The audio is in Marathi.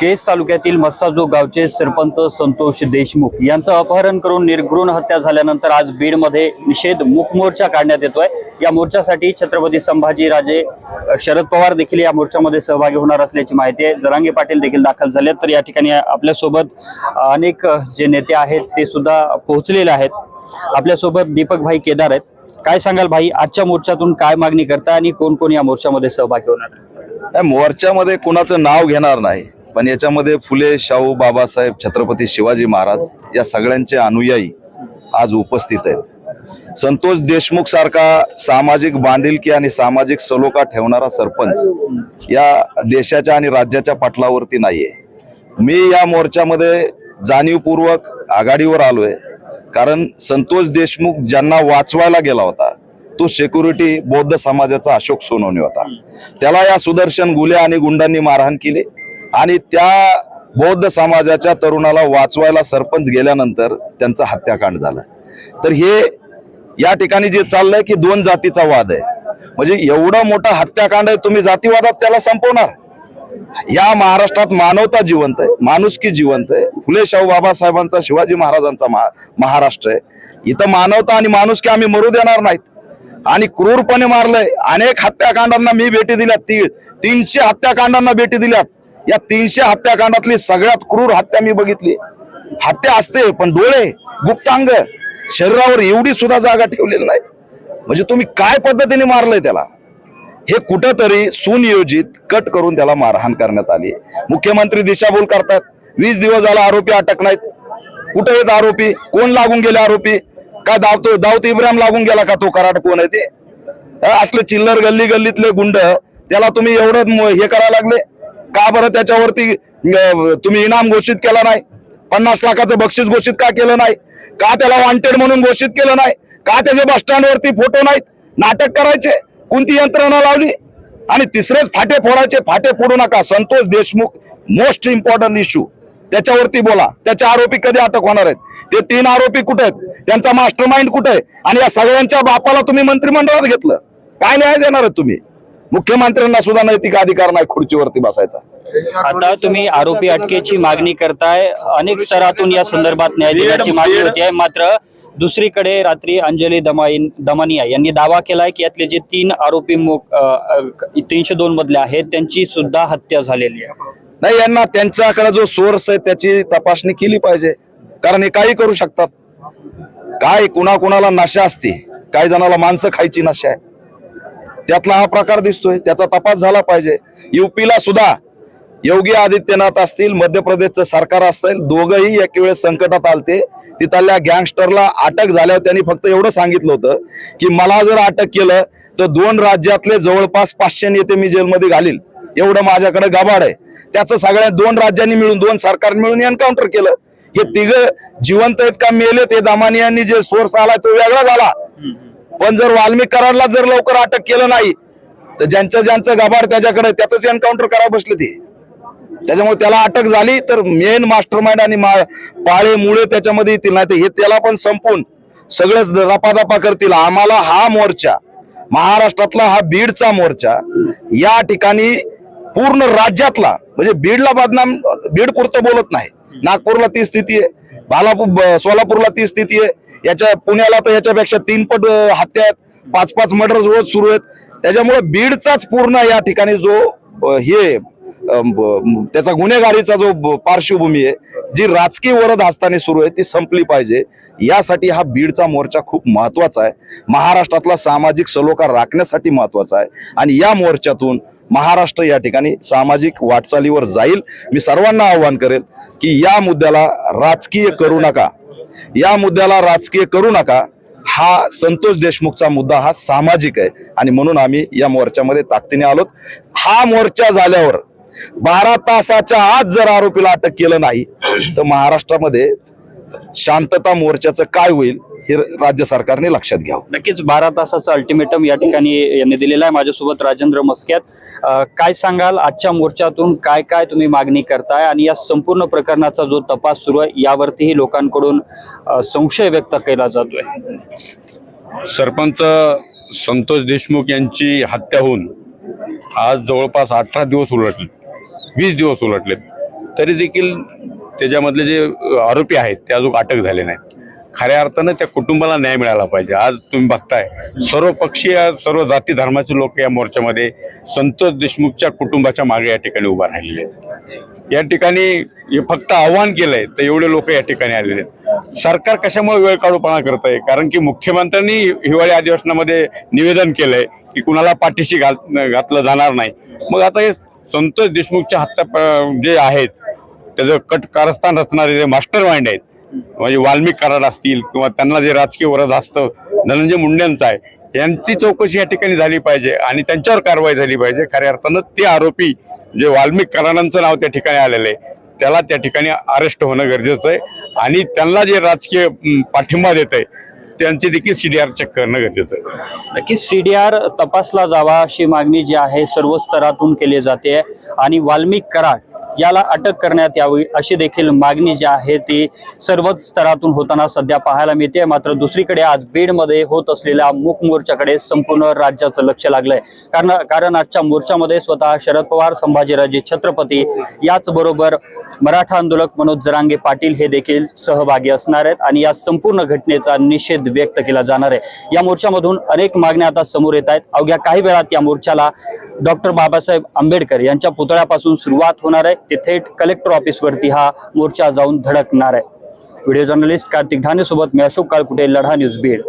केस तालुक्यातील मस्साजो गावचे सरपंच संतोष देशमुख यांचं अपहरण करून निर्घृण हत्या झाल्यानंतर आज बीडमध्ये निषेध मुख मोर्चा काढण्यात येतोय. या मोर्चासाठी छत्रपती संभाजीराजे शरद पवार देखील या मोर्चामध्ये सहभागी होणार असल्याची माहिती आहे. जरांगे पाटील देखील दाखल झाले तर या ठिकाणी आपल्यासोबत अनेक जे नेते आहेत ते सुद्धा पोहोचलेले आहेत. आपल्यासोबत दीपक भाई केदार आहेत. काय सांगाल भाई? आजच्या मोर्चातून काय मागणी करता आणि कोण कोण या मोर्चामध्ये सहभागी होणार? मोर्चामध्ये कुणाचं नाव घेणार नाही. पण याच्यामध्ये फुले शाहू बाबासाहेब छत्रपती शिवाजी महाराज या सगळ्यांचे अनुयायी आज उपस्थित आहेत. संतोष देशमुख सारखा सामाजिक बांधिलकी आणि सामाजिक सलोखा ठेवणारा सरपंच या देशाच्या आणि राज्याच्या पाटलावरती नाहीये. मी या मोर्चामध्ये जाणीवपूर्वक आघाडीवर आलोय. कारण संतोष देशमुख ज्यांना वाचवायला गेला होता तो सेक्युरिटी बौद्ध समाजाचा अशोक सोनवणे होता. त्याला या सुदर्शन गुले आणि गुंडांनी मारहाण केली. आणि त्या बौद्ध समाजाच्या तरुणाला वाचवायला सरपंच गेल्यानंतर त्यांचा हत्याकांड झाला. तर हे या ठिकाणी जे चाललंय की दोन जातीचा वाद आहे. म्हणजे एवढा मोठा हत्याकांड आहे तुम्ही जातीवादात त्याला संपवणार. या महाराष्ट्रात मानवता जिवंत आहे माणुसकी जिवंत आहे. फुले शाहू बाबासाहेबांचा शिवाजी महाराजांचा महाराष्ट्र आहे. इथं मानवता आणि माणुसकी आम्ही मरू देणार नाहीत. आणि क्रूरपणे मारलंय. अनेक हत्याकांडांना मी भेटी दिल्यात ती तीनशे हत्याकांडांना भेटी दिल्यात. या तीनशे हत्याकांडातली सगळ्यात क्रूर हत्या मी बघितली. हत्या असते पण डोळे गुप्तांग शरीरावर एवढी सुद्धा जागा ठेवलेली नाही. म्हणजे तुम्ही काय पद्धतीने मारलंय त्याला? हे कुठंतरी सुनियोजित कट करून त्याला मारहाण करण्यात आली. मुख्यमंत्री दिशाभूल करतात. वीस दिवस झाला आरोपी अटक नाहीत. कुठे आहेत आरोपी? कोण लागून गेले आरोपी? काय दावतो दाऊद इब्राहिम लागून गेला का तो? कराड कोण आहे ते? असले चिल्लर गल्ली गल्लीतले गुंड त्याला तुम्ही एवढं हे करायला लागले. का बरं त्याच्यावरती तुम्ही इनाम घोषित केला नाही? पन्नास लाखाचं बक्षीस घोषित का केलं नाही? का त्याला वॉन्टेड म्हणून घोषित केलं नाही? का त्याचे बस स्टँडवरती फोटो नाहीत? नाटक करायचे? कोणती यंत्रणा लावली? आणि तिसरेच फाटे फोडायचे? फाटे फोडू नका. Santosh Deshmukh most important issue त्याच्यावरती बोला. त्याचे आरोपी कधी अटक होणार आहेत? ते तीन आरोपी कुठे आहेत? त्यांचा मास्टर माइंड कुठे आहे? आणि या सगळ्यांच्या बापाला तुम्ही मंत्रिमंडळात घेतलं. काय न्याय देणार आहेत तुम्ही? मुख्यमंत्र्यांना सुद्धा नैतिक अधिकार नाही खुर्चीवरती बसायचा. आता तुम्ही आरोपी अटकेची मागणी करताय. अनेक स्तरातून या संदर्भात न्याय देण्याची मागणी होती आहे. मात्र दुसरीकडे रात्री अंजली दमाईन दमानिया यांनी दावा केलाय की यातले जे तीन आरोपी तीनशे दोन मधले आहेत त्यांची सुद्धा हत्या झालेली आहे. नाही यांना त्यांच्याकडे जो सोर्स आहे त्याची तपासणी केली पाहिजे. कारण हे काही करू शकतात. काय कुणा कुणाला नशा असते. काही जणाला माणसं खायची नशा आहे. त्यातला हा प्रकार दिसतोय त्याचा तपास झाला पाहिजे. युपीला सुद्धा योगी आदित्यनाथ असतील मध्य प्रदेशचं सरकार असेल दोघंही एक वेळेस संकटात आलते. तिथल्या गँगस्टरला अटक झाल्यावर त्यांनी फक्त एवढं सांगितलं होतं की मला जर अटक केलं तर दोन राज्यातले जवळपास पाचशे नेते मी जेलमध्ये घालील एवढं माझ्याकडे गबाड आहे. त्याचं सगळ्या दोन राज्यांनी मिळून दोन सरकार मिळून एन्काउंटर केलं. हे तिघ जिवंत आहेत का मेलेत हे दामानी यांनी जे सोर्स आला तो वेगळा झाला. पण जर वाल्मिक जर लवकर अटक केलं नाही तर ज्यांचं ज्यांचं गबाड त्याच्याकडे त्याच एन्काउंटर करा बसले ते. त्याच्यामुळे त्याला अटक झाली तर मेन मास्टर माइंड आणि मा- पाळे मुळे त्याच्यामध्ये येतील. नाही तर हे त्याला पण संपून सगळेच रपादपा करतील. आम्हाला हा मोर्चा महाराष्ट्रातला हा बीडचा मोर्चा या ठिकाणी पूर्ण राज्यातला म्हणजे बीडला बदनाम बीड पुरतं बोलत नाही. नागपूरला ती स्थिती आहे. बालापूर सोलापूरला ती स्थिती आहे. याच्या पुण्याला तर याच्यापेक्षा तीन पट हत्या आहेत. पाच पाच मर्डर रोज सुरू आहेत. त्याच्यामुळे बीडचाच पूर्ण या ठिकाणी जो हे त्याचा गुन्हेगारीचा जो पार्श्वभूमी आहे जी राजकीय वरद असताना सुरू आहे ती संपली पाहिजे. यासाठी हा बीडचा मोर्चा खूप महत्त्वाचा आहे. महाराष्ट्रातला सामाजिक सलोखा राखण्यासाठी महत्त्वाचा आहे. आणि या मोर्चातून महाराष्ट्र या ठिकाणी सामाजिक वाटचालीवर जाईल. मी सर्वांना आव्हान करेल की या मुद्द्याला राजकीय करू नका. या मुद्द्याला राजकीय करू नका. हा संतोष देशमुखचा मुद्दा हा सामाजिक आहे. आणि म्हणून आम्ही या मोर्चामध्ये ताकदीने आलोत. हा मोर्चा झाल्यावर बारा तासाच्या आत जर आरोपीला अटक केलं नाही तर महाराष्ट्रामध्ये शांतता मोर्चाचं काय होईल हे राज्य सरकारने लक्षात घ्यावं. नक्कीच बारा तासाचं अल्टिमेटम या ठिकाणी यांनी दिलेलं आहे. माझ्यासोबत राजेंद्र मस्क्यात. काय सांगाल? आजच्या मोर्चातून काय काय तुम्ही मागणी करताय? आणि या संपूर्ण प्रकरणाचा जो तपास सुरू आहे यावरतीही लोकांकडून संशय व्यक्त केला जातोय. सरपंच संतोष देशमुख यांची हत्या होऊन आज जवळपास अठरा दिवस उलटले. वीस दिवस उलटलेत. तरी देखील त्याच्यामधले जे आरोपी आहेत ते अजून अटक झाले नाहीत. खऱ्या अर्थानं त्या कुटुंबाला न्याय मिळाला पाहिजे. आज तुम्ही बघताय सर्व पक्षीय सर्व जाती धर्माचे लोक या मोर्चामध्ये संतोष देशमुखच्या कुटुंबाच्या मागे या ठिकाणी उभा राहिलेले आहेत. या ठिकाणी हे फक्त आव्हान केलंय तर एवढे लोक या ठिकाणी आलेले आहेत. सरकार कशामुळे वेळ काढूपणा करत आहे कारण की मुख्यमंत्र्यांनी हिवाळी अधिवेशनामध्ये निवेदन केलंय की कुणाला पाठीशी घाल घातलं जाणार नाही. मग आता हे संतोष देशमुखच्या हत्या जे आहेत त्याचं कट कारस्थान रचणारे जे मास्टर माइंड आहेत म्हणजे वाल्मिक कराड असतील किंवा त्यांना जे राजकीय वरद असतं धनंजय मुंडेंचं आहे यांची चौकशी या ठिकाणी झाली पाहिजे आणि त्यांच्यावर कारवाई झाली पाहिजे. खऱ्या अर्थानं ते आरोपी जे वाल्मिक कराडांचं नाव त्या ठिकाणी आलेलं आहे त्याला त्या ठिकाणी अरेस्ट होणं गरजेचं आहे आणि त्यांना जे राजकीय पाठिंबा देत आहे त्यांची देखील सी डी चेक करणं गरजेचं आहे. नक्कीच आर तपासला जावा अशी मागणी जी आहे सर्व स्तरातून केली जाते. आणि वाल्मिक कराड याला अटक करण्यात यावी अशी देखील मागणी जी आहे ती सर्वच स्तरातून होताना सध्या पाहायला मिळते मात्र दुसरीकडे आज बीडमध्ये होत असलेल्या मूक मोर्चाकडे संपूर्ण राज्याचं लक्ष लागलंय. कारण कारण आजच्या मोर्चामध्ये स्वतः शरद पवार संभाजीराजे छत्रपती याचबरोबर मराठा आंदोलक मनोज जरांगे पाटील हे देखील सहभागी असणार आहेत आणि या संपूर्ण घटनेचा निषेध व्यक्त केला जाणार आहे. या मोर्चामधून अनेक मागण्या आता समोर येत आहेत. अवघ्या काही वेळात या मोर्चाला डॉक्टर बाबासाहेब आंबेडकर यांच्या पुतळ्यापासून सुरुवात होणार आहे. ते थेट कलेक्टर ऑफिसवरती हा मोर्चा जाऊन धडकणार आहे. व्हिडिओ जर्नलिस्ट कार्तिक ढाणेसोबत मी अशोक काळकुटे लढा न्यूज बीड.